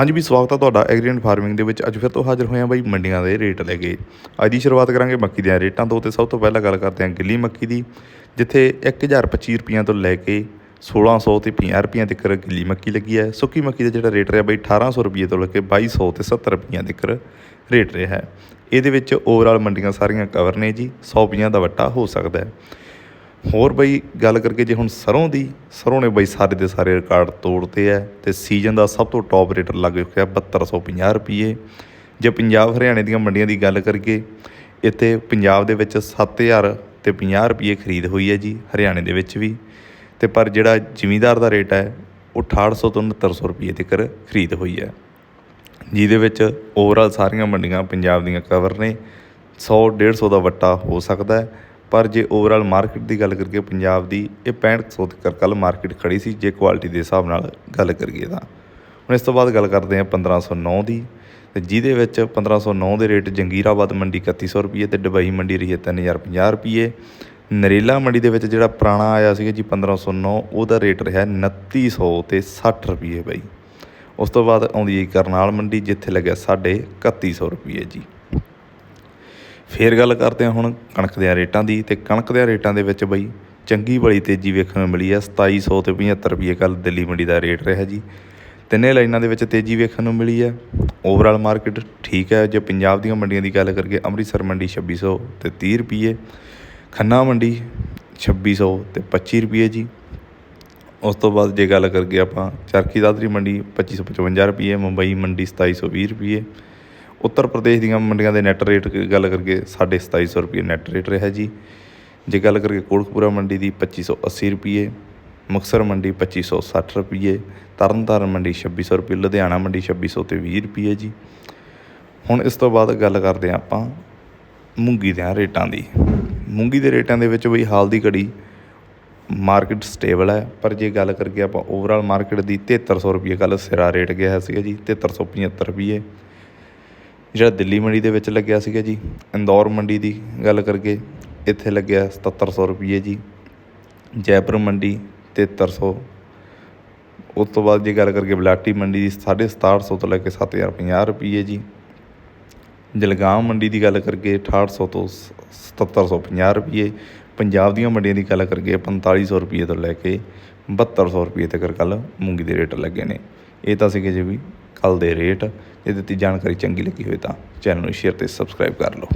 ਹਾਂਜੀ ਵੀ ਸਵਾਗਤ ਹੈ ਤੁਹਾਡਾ ਐਗਰੀਐਂਡ ਫਾਰਮਿੰਗ ਦੇ ਵਿੱਚ। ਅੱਜ ਫਿਰ ਤੋਂ ਹਾਜ਼ਰ ਹੋਏ ਹਾਂ ਬਾਈ ਮੰਡੀਆਂ ਦੇ ਰੇਟ ਲੈ ਕੇ। ਅੱਜ ਦੀ ਸ਼ੁਰੂਆਤ ਕਰਾਂਗੇ ਮੱਕੀ ਦੇ ਰੇਟਾਂ ਤੋਂ ਤੇ ਸਭ ਤੋਂ ਪਹਿਲਾਂ ਗੱਲ ਕਰਦੇ ਹਾਂ ਗਿੱਲੀ ਮੱਕੀ ਦੀ, ਜਿੱਥੇ 1025 ਰੁਪਈਆਂ ਤੋਂ ਲੈ ਕੇ 1600 ਤੇ 50 ਰੁਪਈਆਂ ਤੱਕ ਗਿੱਲੀ ਮੱਕੀ ਲੱਗੀ ਹੈ। ਸੁੱਕੀ ਮੱਕੀ ਦਾ ਜਿਹੜਾ ਰੇਟ ਰਿਹਾ ਬਾਈ 1800 ਰੁਪਈਏ ਤੋਂ ਲੈ ਕੇ 2200 ਤੇ 70 ਰੁਪਈਆਂ ਤੱਕ ਰੇਟ ਰਿਹਾ ਹੈ। ਇਹਦੇ ਵਿੱਚ ਓਵਰਆਲ ਮੰਡੀਆਂ ਸਾਰੀਆਂ ਕਵਰ ਨੇ ਜੀ 150 ਦਾ ਵੱਟਾ ਹੋ ਸਕਦਾ ਹੈ। ਹੋਰ ਬਈ ਗੱਲ ਕਰਕੇ ਜੇ ਹੁਣ ਸਰੋਂ ਦੀ, ਸਰੋਂ ਨੇ ਬਈ ਸਾਰੇ ਦੇ ਸਾਰੇ ਰਿਕਾਰਡ ਤੋੜਤੇ ਐ ਤੇ ਸੀਜ਼ਨ ਦਾ ਸਭ ਤੋਂ ਟੌਪ ਰੇਟ ਲੱਗ ਚੁੱਕਿਆ 7250 ਰੁਪਏ ਜੇ ਪੰਜਾਬ ਹਰਿਆਣੇ ਦੀਆਂ ਮੰਡੀਆਂ ਦੀ ਗੱਲ ਕਰੀਏ, ਇੱਥੇ ਪੰਜਾਬ ਦੇ ਵਿੱਚ 7000 ਤੇ 50 ਰੁਪਏ ਖਰੀਦ ਹੋਈ ਹੈ ਜੀ, ਹਰਿਆਣੇ ਦੇ ਵਿੱਚ ਵੀ। ਤੇ ਪਰ ਜਿਹੜਾ ਜ਼ਿਮੀਂਦਾਰ ਦਾ ਰੇਟ ਹੈ, ਉਹ 6800 ਤੋਂ 6900 ਰੁਪਏ ਤੱਕ ਖਰੀਦ ਹੋਈ ਹੈ। ਜਿਹਦੇ ਵਿੱਚ ਓਵਰਆਲ ਸਾਰੀਆਂ ਮੰਡੀਆਂ ਪੰਜਾਬ ਦੀਆਂ ਕਵਰ ਨੇ 100 150 ਦਾ ਵੱਟਾ ਹੋ ਸਕਦਾ ਹੈ। ਪਰ ਜੇ ਓਵਰਆਲ ਮਾਰਕੀਟ ਦੀ ਗੱਲ ਕਰੀਏ ਪੰਜਾਬ ਦੀ, ਇਹ 6500 ਤੱਕ ਕੱਲ ਮਾਰਕੀਟ ਖੜੀ ਸੀ, ਜੇ ਕੁਆਲਿਟੀ ਦੇ ਹਿਸਾਬ ਨਾਲ ਗੱਲ ਕਰੀਏ ਤਾਂ। ਹੁਣ ਇਸ ਤੋਂ ਬਾਅਦ ਗੱਲ ਕਰਦੇ ਹਾਂ 1509 ਦੀ, ਤੇ ਜਿਹਦੇ ਵਿੱਚ 1509 ਦੇ ਰੇਟ ਜੰਗੀਰਾਬਾਦ ਮੰਡੀ 3100 ਰੁਪਏ ਤੇ ਦੁਬਈ ਮੰਡੀ ਰਹੀ ਹੈ 3050 ਰੁਪਏ ਨਰੇਲਾ ਮੰਡੀ ਦੇ ਵਿੱਚ ਜਿਹੜਾ ਪੁਰਾਣਾ ਆਇਆ ਸੀਗਾ ਜੀ 1509 ਉਹਦਾ ਰੇਟ ਰਿਹਾ 2900 ਤੇ 60 ਰੁਪਏ ਬਾਈ। ਉਸ ਤੋਂ ਬਾਅਦ ਆਉਂਦੀ ਹੈ ਕਰਨਾਲ ਮੰਡੀ, ਜਿੱਥੇ ਲੱਗਿਆ ਸਾਢੇ 3100 ਰੁਪਏ ਜੀ। ਫੇਰ ਗੱਲ ਕਰਦੇ ਹਾਂ ਹੁਣ ਕਣਕ ਦੇ ਰੇਟਾਂ ਦੀ ਤੇ ਕਣਕ ਦੇ ਰੇਟਾਂ ਦੇ ਵਿੱਚ ਬਈ ਚੰਗੀ ਬੜੀ ਤੇਜ਼ੀ ਵੇਖਣ ਨੂੰ ਮਿਲੀ ਹੈ 2700 ਤੇ 75 ਰੁਪਏ ਕੱਲ ਦਿੱਲੀ ਮੰਡੀ ਦਾ ਰੇਟ ਰਿਹਾ ਜੀ। ਤਿੰਨੇ ਲਾਈਨਾਂ ਦੇ ਵਿੱਚ ਤੇਜ਼ੀ ਵੇਖਣ ਨੂੰ ਮਿਲੀ ਹੈ ਓਵਰਆਲ ਮਾਰਕੀਟ ਠੀਕ ਹੈ, ਜੇ ਪੰਜਾਬ ਦੀਆਂ ਮੰਡੀਆਂ ਦੀ ਗੱਲ ਕਰੀਏ, ਅੰਮ੍ਰਿਤਸਰ ਮੰਡੀ 2600 ਤੇ 30 ਰੁਪਏ ਖੰਨਾ ਮੰਡੀ 2600 ਤੇ 25 ਰੁਪਏ ਜੀ। ਉਸ ਤੋਂ ਬਾਅਦ ਜੇ ਗੱਲ ਕਰੀਏ ਆਪਾਂ ਚਰਖੀ ਦਾਦਰੀ ਮੰਡੀ 2555 ਰੁਪਏ ਮੁੰਬਈ ਮੰਡੀ 2720 ਰੁਪਏ ਉੱਤਰ ਪ੍ਰਦੇਸ਼ ਦੀਆਂ ਮੰਡੀਆਂ ਦੇ ਨੈਟ ਰੇਟ ਗੱਲ ਕਰੀਏ 2750 ਰੁਪਏ ਨੈਟ ਰੇਟ ਰਿਹਾ ਜੀ। ਜੇ ਗੱਲ ਕਰੀਏ ਕੋਟਕਪੂਰਾ ਮੰਡੀ ਦੀ 2580 ਰੁਪਏ ਮੁਕਸਰ ਮੰਡੀ 2560 ਰੁਪਏ, ਤਰਨਤਾਰਨ ਮੰਡੀ 2600 ਰੁਪਏ, ਲੁਧਿਆਣਾ ਮੰਡੀ 2600 ਤੇ 20 ਰੁਪਏ ਜੀ। ਹੁਣ ਇਸ ਤੋਂ ਬਾਅਦ ਗੱਲ ਕਰਦੇ ਹਾਂ ਆਪਾਂ ਮੂੰਗੀ ਦੇ ਰੇਟਾਂ ਦੀ। ਮੂੰਗੀ ਦੇ ਰੇਟਾਂ ਦੇ ਵਿੱਚ ਬਈ ਹਾਲ ਦੀ ਘੜੀ ਮਾਰਕੀਟ ਸਟੇਬਲ ਹੈ, ਪਰ ਜੇ ਗੱਲ ਕਰੀਏ ਆਪਾਂ ਓਵਰਆਲ ਮਾਰਕੀਟ ਦੀ 7300 ਰੁਪਏ ਕੱਲ ਸਿਰਾ ਰੇਟ ਗਿਆ ਸੀਗਾ ਜੀ 7375 ਰੁਪਏ। ਜਿਹੜਾ ਦਿੱਲੀ ਮੰਡੀ ਦੇ ਵਿੱਚ ਲੱਗਿਆ ਸੀਗਾ ਜੀ, ਇੰਦੌਰ ਮੰਡੀ ਦੀ ਗੱਲ ਕਰਕੇ, ਇੱਥੇ ਲੱਗਿਆ ਸਤੱਤਰ ਸੌ ਰੁਪਈਏ ਜੀ। ਜੈਪੁਰ ਮੰਡੀ 7300 ਉਸ ਤੋਂ ਬਾਅਦ ਜੇ ਗੱਲ ਕਰਕੇ ਬਲਾਟੀ ਮੰਡੀ ਦੀ 6700 ਤੋਂ ਲੈ ਕੇ ਸੱਤ ਹਜ਼ਾਰ ਪੰਜਾਹ ਰੁਪਈਏ ਜੀ। ਜਲਗਾਮ ਮੰਡੀ ਦੀ ਗੱਲ ਕਰਕੇ 6800 ਤੋਂ ਸਤੱਤਰ ਸੌ ਪੰਜਾਹ ਰੁਪਈਏ। ਪੰਜਾਬ ਦੀਆਂ ਮੰਡੀਆਂ ਦੀ ਗੱਲ ਕਰਕੇ 4500 ਰੁਪਏ ਤੋਂ ਲੈ ਕੇ ਬਹੱਤਰ ਸੌ ਰੁਪਈਏ ਤੱਕ ਕੱਲ੍ਹ ਮੂੰਗੀ ਦੇ ਰੇਟ ਲੱਗੇ ਨੇ। ਇਹ ਤਾਂ ਸੀਗੇ ਜੀ ਵੀ ਕੱਲ ਦੇ ਰੇਟ, ਜੇ ਦਿੱਤੀ ਜਾਣਕਾਰੀ ਚੰਗੀ ਲੱਗੀ ਹੋਵੇ ਤਾਂ ਚੈਨਲ ਨੂੰ ਸ਼ੇਅਰ ਤੇ ਸਬਸਕ੍ਰਾਈਬ ਕਰ ਲਓ।